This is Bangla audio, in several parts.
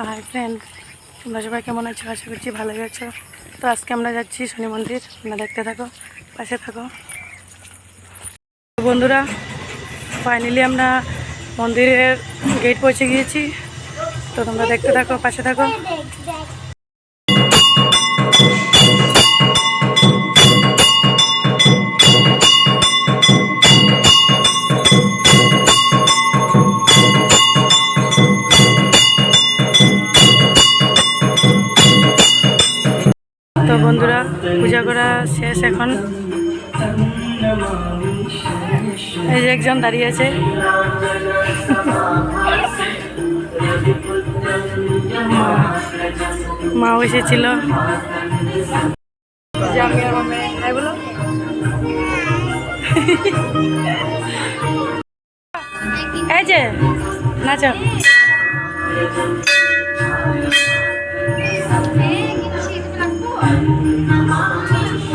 তো হাই ফ্রেন্ড, তোমরা সবাই কেমন আছো? আশা করছি ভালোই আছো। তো আজকে আমরা যাচ্ছি শনি মন্দির, তোমরা দেখতে থাকো, পাশে থাকো। বন্ধুরা ফাইনালি আমরা মন্দিরের গেট পৌঁছে গিয়েছি। তো তোমরা দেখতে থাকো, পাশে থাকো। তো বন্ধুরা, পূজা করা শেষ এখন। এই যে একজন দাঁড়িয়ে আছে। মা- এসেছিল এই যে, নাচো।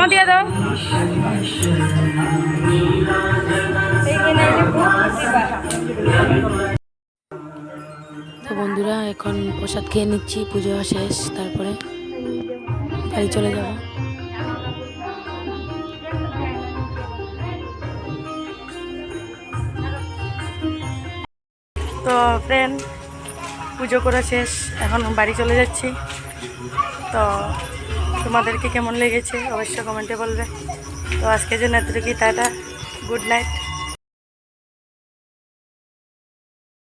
নমো দিয়ে দাও। তো বন্ধুরা এখন প্রসাদ খেয়ে নিচ্ছি পুজো শেষ তারপরে বাড়ি চলে যাব। তো ফ্রেন্ড পুজো করা শেষ এখন বাড়ি চলে যাচ্ছি। তো তোমাদেরকে কেমন লেগেছে অবশ্যই কমেন্টে বলবে। তো আজকের জন্য এতটুকুই টাটা গুড নাইট।